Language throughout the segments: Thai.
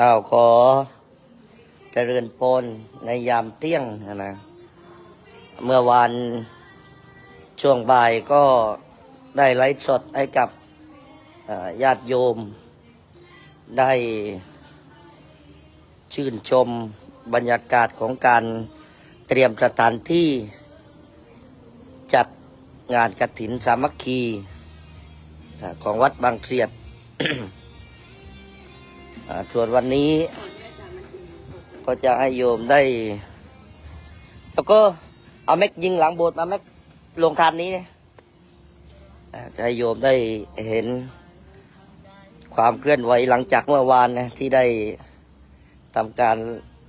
อ้าวขอเจริญปนในยามเที่ยงนะ เมื่อวานช่วงบ่ายก็ได้ไลฟ์สดให้กับญาติโยม ได้ชื่นชมบรรยากาศของการเตรียมสถานที่ จัดงานกฐินสามัคคี ของวัดบางเสียด ส่วนวันนี้ ก็จะให้โยมได้ แล้วก็เอาแม็กยิงหลังโบสถ์มาแม็กลงทานนี้เนี่ยจะให้โยมได้เห็นความเคลื่อนไหวหลังจากเมื่อวานนะที่ได้ทำการ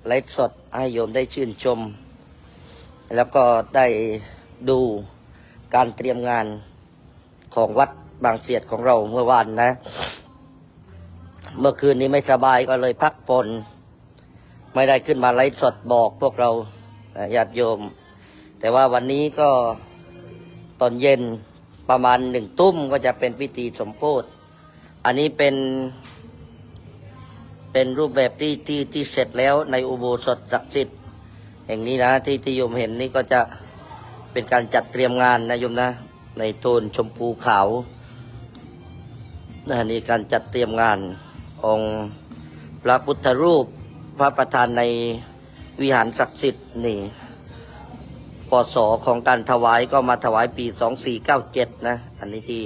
ไลฟ์สดให้โยมได้ชื่นชม แล้วก็ได้ดูการเตรียมงานของวัดบางเสียดของเราเมื่อวานนะ เมื่อคืนนี้ไม่สบายก็เลยพักผ่อนไม่ได้ขึ้นมาไลฟ์สดบอกพวกเราญาติโยม แต่ว่าวันนี้ก็ตอนเย็นประมาณหนึ่งทุ่มก็จะเป็นพิธีสมโพธิอันนี้เป็นเป็นรูปแบบที่ที่ที่เสร็จแล้วในอุโบสถศักดิ์สิทธิ์แห่งนี้นะที่ที่โยมเห็นนี่ก็จะเป็นการจัดเตรียมงานนะโยมนะ ในโทนชมพูขาวนะนี่การจัดเตรียมงาน องค์พระพุทธรูปพระประธานในวิหารศักดิ์สิทธิ์นี่ปศของการถวายก็มาถวายปี2497นะ อันนี้ที่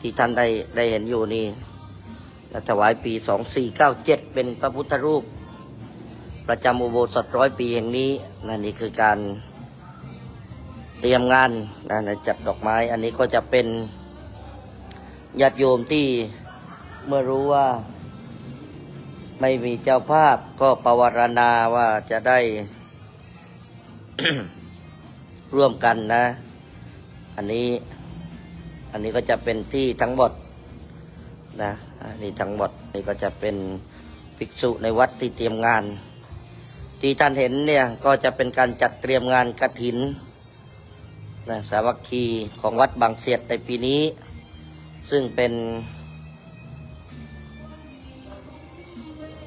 ที่ท่านได้ได้เห็นอยู่นี่และถวายปี2497เป็นพระพุทธรูป ประจำอุโบสถร้อยปีแห่งนี้นั่นนี่คือการเตรียมงานนะจัดดอกไม้ อันนี้ก็จะเป็นญาติโยมที่เมื่อรู้ว่า ไม่มีเจ้าภาพก็ปวารณาว่าจะได้ ร่วมกันนะ อันนี้ อันนี้ก็จะเป็นที่ทั้งหมดนะอันนี้ทั้งหมดนี่ก็จะเป็นภิกษุในวัดที่เตรียมงาน ที่ท่านเห็นเนี่ยก็จะเป็นการจัดเตรียมงานกระถินนะสามัคคีของวัดบางเสียดในปีนี้ ซึ่งเป็น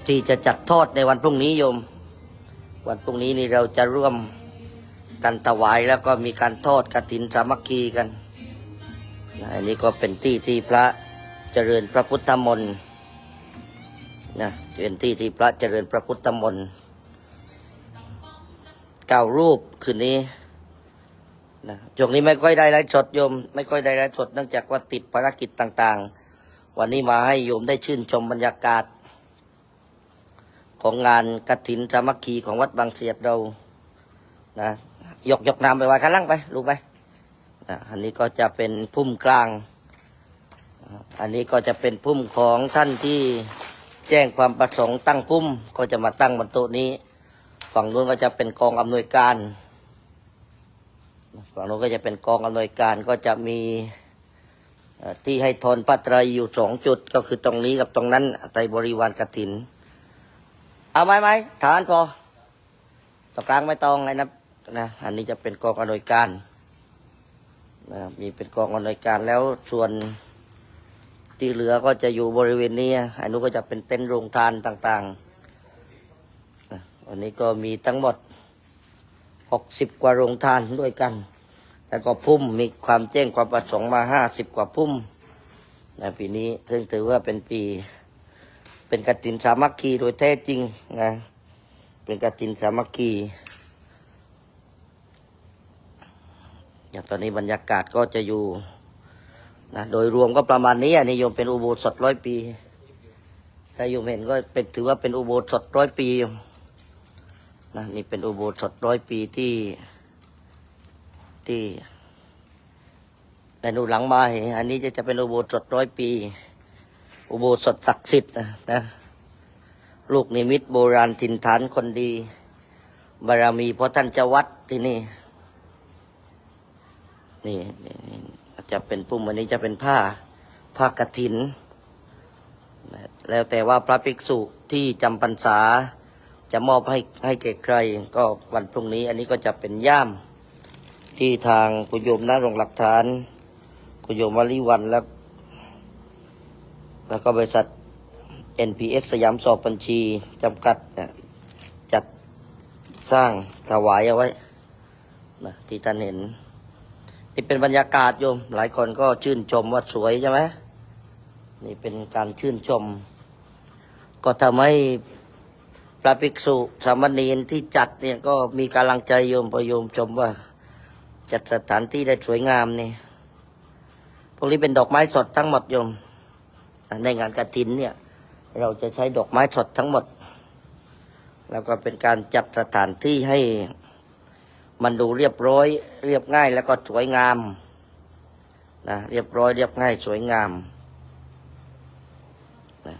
ที่จะจัดทอดในวันพรุ่งนี้โยม วันพรุ่งนี้นี่เราจะร่วมกันถวายแล้วก็มีการทอดกระถินสามัคคีกันนะอันนี้ก็เป็นที่ที่พระเจริญพระพุทธมนต์นะเป็นที่ที่พระเจริญพระพุทธมนต์เก้ารูปคืนนี้นะช่วงนี้ไม่ค่อยได้ไลฟ์สดโยม ไม่ค่อยได้ไลฟ์สดเนื่องจากว่าติดภารกิจต่าง ๆ วันนี้มาให้โยมได้ชื่นชมบรรยากาศ ของงานกฐินสามัคคีของวัดบางเสียดเรานะยกยกน้ำไปไว้ข้างล่างไปลูกไปนะอันนี้ก็จะเป็นพุ่มกลาง อันนี้ก็จะเป็นพุ่มของท่านที่แจ้งความประสงค์ตั้งพุ่มก็จะมาตั้งบนโต๊ะนี้ ฝั่งนู้นก็จะเป็นกองอำนวยการ ฝั่งนู้นก็จะเป็นกองอำนวยการก็จะมีที่ให้ทนปัตรายอยู่สองจุดก็คือตรงนี้กับตรงนั้นไตรบริวารกถิน เอาไหมไหมฐานพอตรงกลางไม่ต้องเลยนะนะ อันนี้จะเป็นกองอำนวยการนะมีเป็นกองอำนวยการแล้วส่วนที่เหลือก็จะอยู่บริเวณนี้อันนู้นก็จะเป็นเต็นท์โรงทานต่างๆวันนี้ก็มีทั้งหมดหกสิบกว่าโรงทานด้วยกัน แล้วก็พุ่มมีความแจ้งความประสงค์มาห้าสิบกว่าพุ่มนะปีนี้ซึ่งถือว่าเป็นปี เป็นกตินสามัคคีโดยแท้จริงนะ เป็นกตินสามัคคีอย่างตอนนี้บรรยากาศก็จะอยู่นะโดยรวมก็ประมาณนี้อะนิยมเป็นอุโบสถร้อยปีถ้าโยมเห็นก็เป็นถือว่าเป็นอุโบสถร้อยปีนะนี่เป็นอุโบสถร้อยปีที่ที่ในหนูหลังมาเห็นอันนี้จะจะเป็นอุโบสถร้อยปี อุโบสถศักดิ์สิทธิ์นะลูกนิมิตโบราณถิ่นฐานคนดี บารมีเพราะท่านจะวัดที่นี่ นี่นี่นี่จะเป็นปุ่มอันนี้จะเป็นผ้าผ้ากฐินนแล้วแต่ว่าพระภิกษุที่จำพรรษา จะมอบให้ให้แก่ใคร ก็วันพรุ่งนี้ อันนี้ก็จะเป็นย่าม ที่ทางคุณโยมนะลงหลักฐานคุณโยมวลิวันแล้ว แล้วก็บริษัท NPX สยามสอบบัญชีจำกัดเนี่ยจัดสร้างถวายเอาไว้นะที่ท่านเห็น นี่เป็นบรรยากาศโยม หลายคนก็ชื่นชมว่าสวยใช่ไหมนี่เป็นการชื่นชม ก็ทำให้พระภิกษุสามเณรที่จัดเนี่ยก็มีกำลังใจโยมพอโยมชมว่า จัดสถานที่ได้สวยงามนี่พวกนี้เป็นดอกไม้สดทั้งหมดโยม ในงานกระถินเนี่ย เราจะใช้ดอกไม้สดทั้งหมด แล้วก็เป็นการจัดสถานที่ให้มันดูเรียบร้อย เรียบง่ายแล้วก็สวยงามนะเรียบร้อยเรียบง่ายสวยงามนะ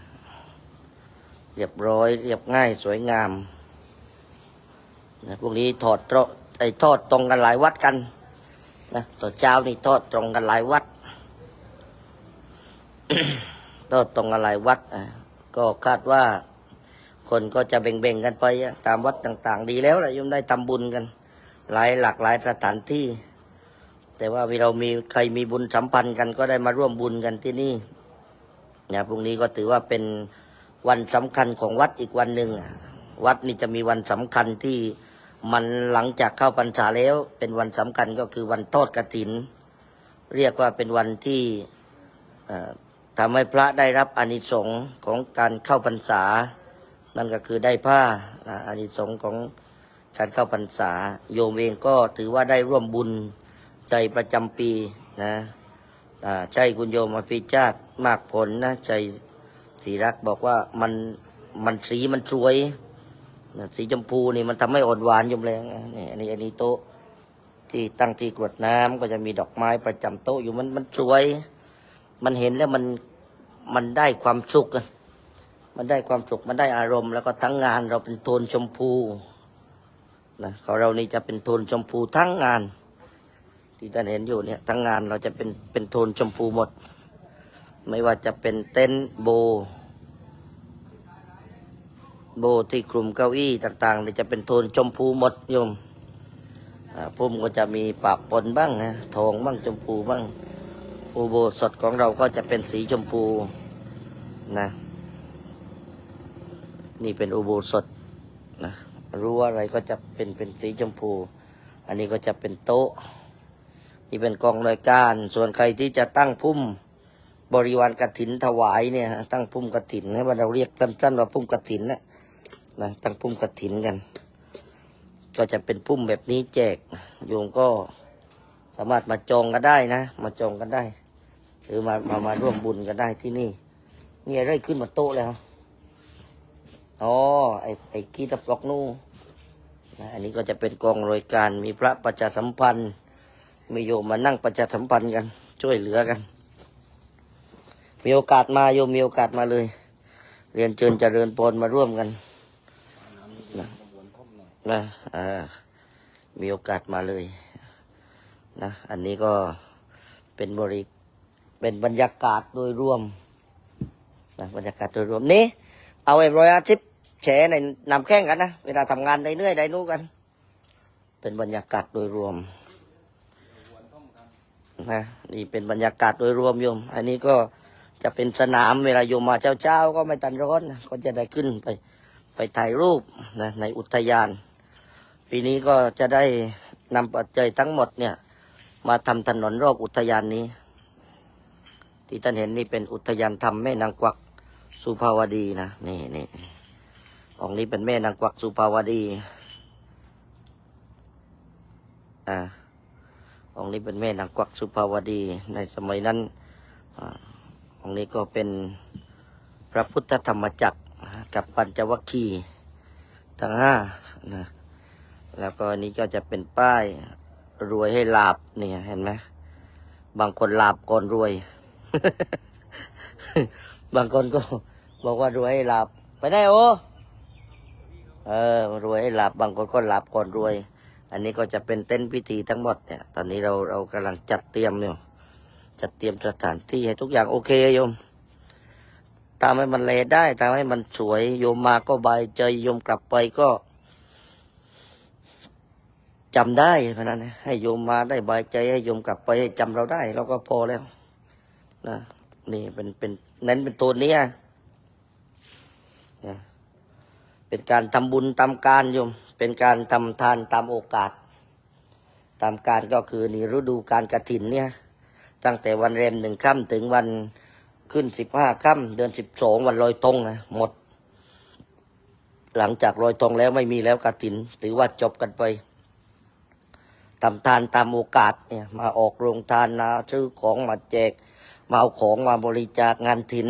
เรียบร้อยเรียบง่ายสวยงามนะพวกนี้ถอดเตราะไอ้ทอดตรงกันหลายวัดกันนะต่อเช้านี่ทอดตรงกันหลายวัด ทอดตรงกันหลายวัดอะก็คาดว่า คนก็จะเบ่งๆกันไปตามวัดต่าง ๆ ดีแล้วแหละยมได้ทำบุญกัน หลายหลากหลายสถานที่ แต่ว่าเรามีใครมีบุญสัมพันธ์กันก็ได้มาร่วมบุญกันที่นี่เนี่ยพรุ่งนี้ก็ถือว่าเป็นวันสำคัญของวัดอีกวันหนึ่งวัดนี่จะมีวันสำคัญที่มันหลังจากเข้าพรรษาแล้ว เป็นวันสำคัญก็คือวันทอดกฐิน เรียกว่าเป็นวันที่ ทำให้พระได้รับอานิสงส์ของการเข้าพรรษา นั่นก็คือได้ผ้าอานิสงส์ของการเข้าพรรษา โยมเองก็ถือว่าได้ร่วมบุญใจประจำปีนะใช่คุณโยมอภิชาติมากผลนะใจศรีรักบอกว่ามันมันสีมันสวย สีชมพูนี่มันทำให้อ่อนหวานยมแรงนี่อันนี้อันนี้โต๊ะที่ตั้งที่กรวดน้ำก็จะมีดอกไม้ประจำโต๊ะอยู่มันมันสวย มันเห็นแล้วมัน มันได้ความสุข มันได้ความสุข มันได้อารมณ์ แล้วก็ทั้งงานเราเป็นโทนชมพูนะของเรานี่จะเป็นโทนชมพูทั้งงาน ที่ท่านเห็นอยู่เนี่ยทั้งงานเราจะเป็นเป็นโทนชมพูหมด ไม่ว่าจะเป็นเต็นท์โบ โบที่คลุมเก้าอี้ต่างๆเนี่ยจะเป็นโทนชมพูหมดโยมพุ่มก็จะมีปากปนบ้างนะทองบ้างชมพูบ้างอุโบสถของเราก็จะเป็นสีชมพู นะ นี่เป็นอุโบสถนะรั้วอะไรก็จะเป็นเป็นสีชมพู อันนี้ก็จะเป็นโต๊ะ นี่เป็นกองรายการ ส่วนใครที่จะตั้งพุ่มบริวารกฐินถวายเนี่ยตั้งพุ่มกฐินให้เราเรียกสั้นๆว่าพุ่มกฐินนะนะตั้งพุ่มกฐินกัน ก็จะเป็นพุ่มแบบนี้แจกโยมก็สามารถมาจองกันได้นะ มาจองกันได้ หรือมามามาร่วมบุญกันได้ที่นี่ นี่อะไรขึ้นมาโต๊ะแล้วอ๋อไอ้ไอ้กีตาปลอกนู่นอันนี้ก็จะเป็นกองรายการมีพระประชาสัมพันธ์ มีโยมมานั่งประชาสัมพันธ์กัน ช่วยเหลือกัน มีโอกาสมาโยมมีโอกาสมาเลย เรียนเชิญเจริญพรมาร่วมกันนะนะอ่ามีโอกาสมาเลยนะอันนี้ก็เป็นบริเป็นบรรยากาศโดยรวม นะบรรยากาศโดยรวมนี้ เอาไอ้ร้อยอาทิตย์แฉในนำแข้งกันนะ เวลาทำงานได้เนื่อยได้นู้กัน เป็นบรรยากาศโดยรวมนะนี่เป็นบรรยากาศโดยรวมโยม อันนี้ก็จะเป็นสนามเวลาโยมมาเช้าๆก็ไม่ตันร้อนนะก็จะได้ขึ้นไปไปถ่ายรูปนะในอุทยาน ปีนี้ก็จะได้นำปัจจัยทั้งหมดเนี่ย มาทำถนนรอบอุทยานนี้ ที่ท่านเห็นนี่เป็นอุทยานธรรมแม่นางกวัก สุภาวดีนะ นี่นี่องนี้เป็นแม่นางกวักสุภาวดี อ่าองนี้เป็นแม่นางกวักสุภาวดี ในสมัยนั้นองนี้ก็เป็นพระพุทธธรรมจักรกับปัญจวัคคีย์ทั้งห้านะแล้วก็อันนี้ก็จะเป็นป้ายรวยให้ลาบเนี่ยเห็นไหมบางคนลาบก่อนรวย บางคนก็บอกว่ารวยให้หลับ ไปได้โอเออ รวยให้หลับ บางคนก็หลับก่อนรวย อันนี้ก็จะเป็นเต้นท์พิธีทั้งหมดเนี่ย ตอนนี้เราเรากำลังจัดเตรียมอยู่ จัดเตรียมสถานที่ให้ทุกอย่างโอเคโยมทำให้มันเลได้ทำให้มันสวย โยมมาก็บายใจ โยมกลับไปก็จำได้เพราะนั้นให้โยมมาได้บายใจให้โยมกลับไปให้จำเราได้ เราก็พอแล้วนะ นี่เป็นเป็นเน้นเป็นตัวเนี้ยเป็นการทำบุญตามการโยม เป็นการทำทานตามโอกาส ตามการก็คือนี่ฤดูการกระถินเนี่ย ตั้งแต่วันเรมหนึ่งค่ำถึงวันขึ้นสิบห้าค่ำเดือนสิบสองวันลอยตรงนะหมด หลังจากลอยตรงแล้วไม่มีแล้วกระถิน ถือว่าจบกันไปทำทานตามโอกาสเนี่ย มาออกโรงทานนะซื้อของมาแจก มาเอาของมาบริจาคงานถิน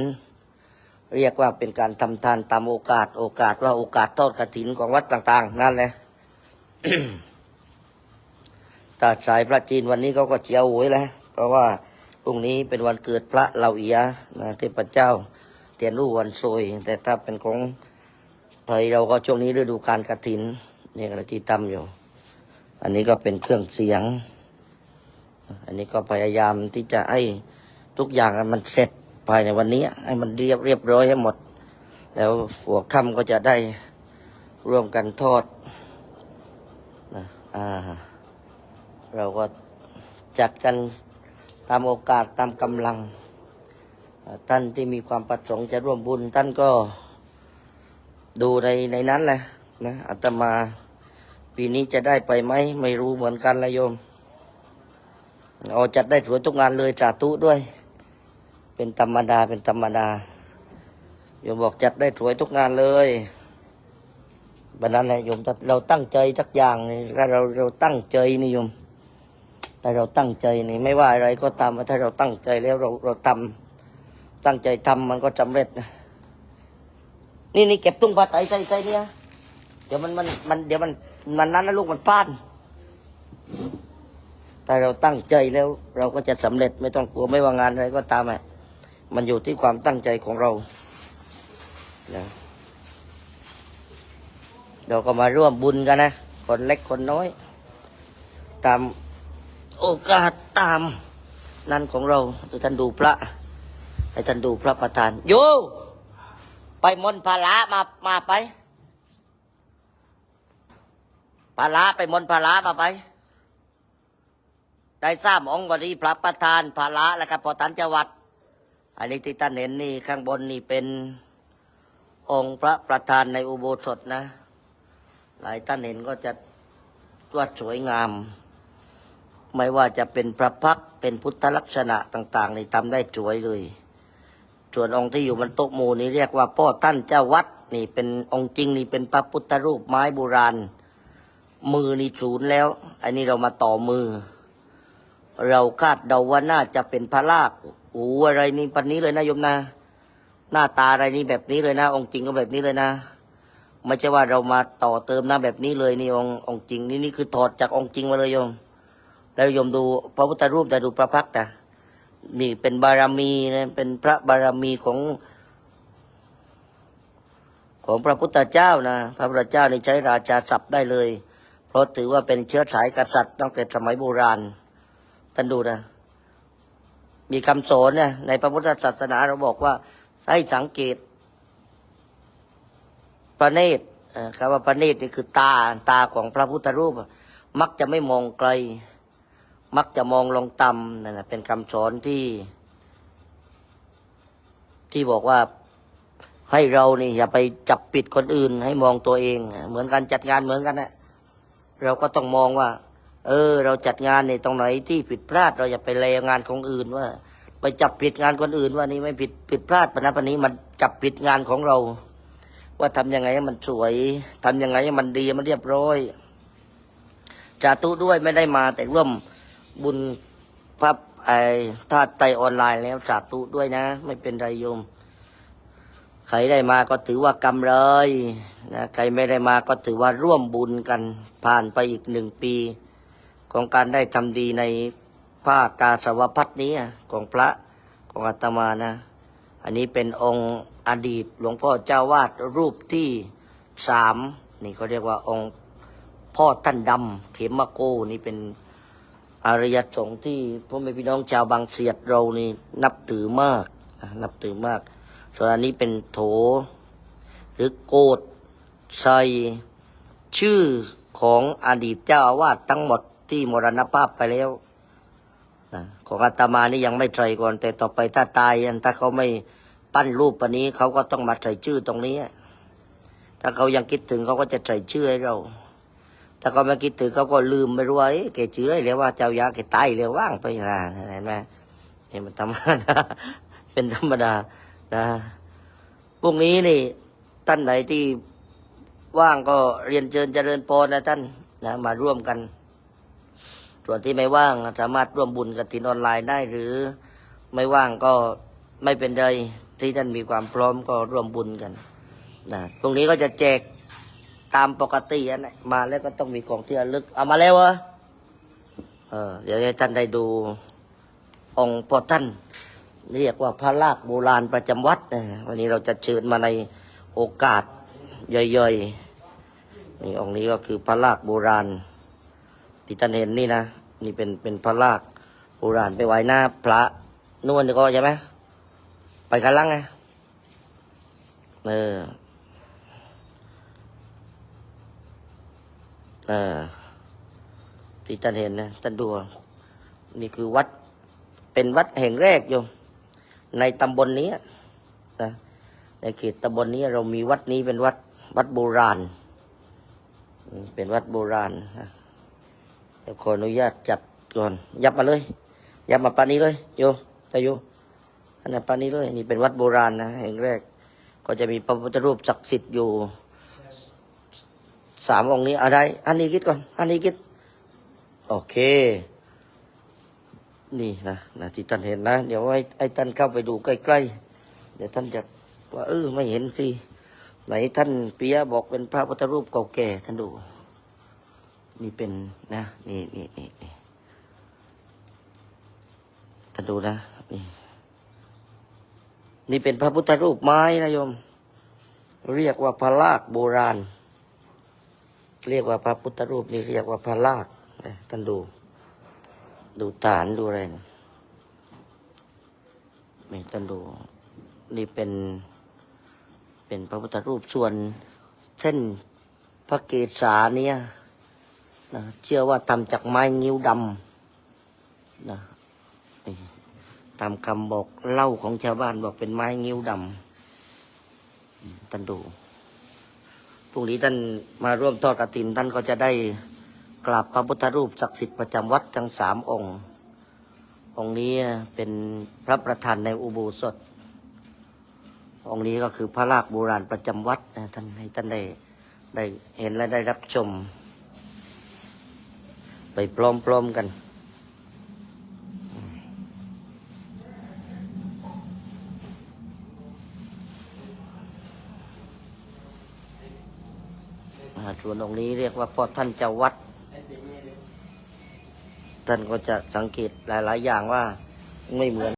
เรียกว่าเป็นการทำทานตามโอกาส โอกาสว่าโอกาสทอดกระถินของวัดต่าง ๆ นั่นแหละถ้าสายพระจีนวันนี้เขาก็เจียวหวยแล้วเพราะว่าพรุ่งนี้เป็นวันเกิดพระเหล่าเอียนะเทพเจ้าเตียนรู้วันโซยแต่ถ้าเป็นของไทยเราก็ช่วงนี้ฤดูการกระถินนี่กระที่ตั้มอยู่ อันนี้ก็เป็นเครื่องเสียง อันนี้ก็พยายามที่จะให้ ทุกอย่างมันเสร็จภายในวันนี้ ให้มันเรียบเรียบร้อยให้หมด แล้วหัวค่ำก็จะได้ร่วมกันทอดนะอ่าเราก็จัดกันตามโอกาสตามกำลัง ท่านที่มีความประสงค์จะร่วมบุญ ท่านก็ดูในในนั้นแหละนะอาตมาปีนี้จะได้ไปไหมไม่รู้เหมือนกันละโยมเอาจัดได้สวยทุกงานเลยสาธุด้วย เป็นธรรมดาเป็นธรรมดาโยมบอกจัดได้สวยทุกงานเลยบันนั้นแหละโยมเราตั้งใจสักอย่างนี่ถ้าเราเราตั้งใจนี่โยมถ้าเราตั้งใจนี่ไม่ว่าอะไรก็ตามถ้าเราตั้งใจแล้วเราเราทำตั้งใจทำมันก็สำเร็จนะนี่นี่เก็บตุ้งปลาไตใส่ใส่เนี่ยเดี๋ยวมันมันมันเดี๋ยวมันมันนั้นนะลูกมันป้านถ้าเราตั้งใจแล้วเราก็จะสำเร็จไม่ต้องกลัวไม่ว่างานอะไรก็ตามอะ มันอยู่ที่ความตั้งใจของเรานะเราก็มาร่วมบุญกันนะ คนเล็กคนน้อย ตามโอกาสตามนั่นของเราให้ท่านดูพระ ให้ท่านดูพระประธานโยไปมนต์ภาระมามาไปภาระไปมนต์ภาระมาไป ได้ทราบองค์วันนี้พระประธานภาระแล้วครับพอท่านจังหวัด อันนี้ที่ท่านเห็นนี่ข้างบนนี่เป็นองค์พระประธานในอุโบสถนะ หลายท่านเห็นก็จะว่าสวยงาม ไม่ว่าจะเป็นพระพักเป็นพุทธลักษณะต่าง ๆ นี่ทำได้สวยเลย ส่วนองค์ที่อยู่บนโต๊ะหมู่นี่เรียกว่าพ่อท่านเจ้าวัดนี่เป็นองค์จริงนี่เป็นพระพุทธรูปไม้โบราณ มือนี่ศูนย์แล้ว อันนี้เรามาต่อมือ เราคาดเดาว่าน่าจะเป็นพระลาก หูอะไรนี่ปันนี้เลยนะโยมนะหน้าตาอะไรนี่แบบนี้เลยนะ องค์จริงก็แบบนี้เลยนะไม่ใช่ว่าเรามาต่อเติมหนะแบบนี้เลยนี่องค์องค์จริง นี่นี่คือถอดจากองค์จริงมาเลยโยม แล้วโยมดูพระพุทธรูปแต่ดูพระพักตร์นะนี่เป็นบารมีนะเป็นพระบารมีของ ของพระพุทธเจ้านะพระพุทธเจ้านี่ใช้ราชาศัพท์ได้เลย เพราะถือว่าเป็นเชื้อสายกษัตริย์ตั้งแต่สมัยโบราณท่านดูนะ มีคำสอนเนี่ยในพระพุทธศาสนาเราบอกว่าให้สังเกตพระเนตรคำว่าพระเนตรนี่คือตาตาของพระพุทธรูป มักจะไม่มองไกล มักจะมองลงต่ำนั่นแหละเป็นคำสอนที่ ที่บอกว่าให้เรานี่อย่าไปจับปิดคนอื่น ให้มองตัวเอง เหมือนกันจัดงานเหมือนกันนะเราก็ต้องมองว่า เออ เราจัดงานในตรงไหนที่ผิดพลาด เราอย่าไปเลงานของอื่นว่า ไปจับผิดงานคนอื่นว่านี่ไม่ผิดผิดพลาดปนะปนี้มันจับผิดงานของเรา ว่าทำยังไงให้มันสวยทำยังไงให้มันดีมันเรียบร้อยจาตุด้วยไม่ได้มาแต่ร่วมบุญพระไอ้ธาตุไตออนไลน์แล้วจาตุด้วยนะ ไม่เป็นไรโยม ใครได้มาก็ถือว่ากำไรนะใครไม่ได้มาก็ถือว่าร่วมบุญกันผ่านไปอีกหนึ่งปี ของการได้ทำดีในภาคกาสวพัฒนี้ของพระของอาตมานะ อันนี้เป็นองค์อดีตหลวงพ่อเจ้าวาดรูปที่สามนี่เขาเรียกว่าองค์พ่อท่านดำเขมโกนี่เป็นอริยสงฆ์ที่พ่อแม่พี่น้องชาวบางเสียดเรานี่นับถือมากนะนับถือมาก ส่วนอันนี้เป็นโถ หรือโกดใส่ชื่อของอดีตเจ้าอาวาสทั้งหมด ที่มรณภาพไปแล้วนะของอาตมานี่ยังไม่ใส่ก่อน แต่ต่อไปถ้าตายถ้าเขาไม่ปั้นรูปปานนี้ เขาก็ต้องมาใส่ชื่อตรงนี้ ถ้าเขายังคิดถึงเขาก็จะใส่ชื่อให้เรา ถ้าเขาไม่คิดถึงเขาก็ลืมไปรู้ว่าเอ๊ะแกชื่ออะไรแล้วว่าเจ้ายาแกตายแล้วว่างไปนะเห็นไหมนี่มันธรรมดาเป็นธรรมดานะพรุ่งนี้นี่ท่านไหนที่ว่างก็เรียนเชิญเจริญพรนะท่านนะมาร่วมกัน ส่วนที่ไม่ว่างสามารถร่วมบุญกับตินออนไลน์ได้ หรือไม่ว่างก็ไม่เป็นไรที่ท่านมีความพร้อมก็ร่วมบุญกันนะตรงนี้ก็จะแจกตามปกติอันนะมาแล้วก็ต้องมีของที่ระลึก เอามาแล้วเหรอเออเดี๋ยวให้ท่านได้ดูองค์พ่อท่านเรียกว่าพระลากโบราณประจำวัดนะวันนี้เราจะเชิญมาในโอกาสย่อยๆนี่องค์นี้ก็คือพระลากโบราณ ที่ท่านเห็นนี่นะนี่เป็นเป็นพระลากโบราณไปไว้หน้าพระนวลก็ใช่ไหมไปกันลังไงเออเออที่ท่านเห็นนะท่านดูนี่คือวัดเป็นวัดแห่งแรกโยมในตำบลนี้นะในเขตตำบลนี้เรามีวัดนี้เป็นวัดวัดโบราณ เป็นวัดโบราณนะ เดี๋ยวขออนุญาตจัดก่อน ยับมาเลย ยับมาปานนี้เลย โยตาโยอันนั้นปานนี้เลย นี่เป็นวัดโบราณนะแห่งแรก ก็จะมีพระพุทธรูปศักดิ์สิทธิ์อยู่สามองค์นี้อะไร อันนี้คิดก่อน อันนี้คิด โอเค นี่นะนะที่ท่านเห็นนะ เดี๋ยวให้ให้ท่านเข้าไปดูใกล้ๆ เดี๋ยวท่านจะว่าเออไม่เห็นสิ ไหนท่านปิยะบอกเป็นพระพุทธรูปเก่าแก่ท่านดู นี่เป็นนะ นี่นี่นี่นี่ท่านดูนะนี่นี่เป็นพระพุทธรูปไม้นะโยม เรียกว่าพระลากโบราณ เรียกว่าพระพุทธรูปนี่เรียกว่าพระลากท่านดู ดูฐานดูอะไรนะนี่ท่านดู นี่เป็นเป็นพระพุทธรูปส่วนเส้นพระเกศาเนี่ย นะเชื่อว่าทำจากไม้งิ้วดำนะตามคำบอกเล่าของชาวบ้านบอกเป็นไม้งิ้วดำท่านดูพรุ่งนี้ท่านมาร่วมทอดกฐินท่านก็จะได้กราบพระพุทธรูปศักดิ์สิทธิ์ประจำวัดทั้งสามองค์ องค์นี้เป็นพระประธานในอุโบสถ องค์นี้ก็คือพระลากโบราณประจำวัดนะท่านให้ท่านได้ได้เห็นและได้รับชม ไปพร้อมๆกันอ่าส่วนองนี้เรียกว่าพ่อท่านเจ้าวัด ท่านก็จะสังเกตหลาย ๆ อย่างว่าไม่เหมือน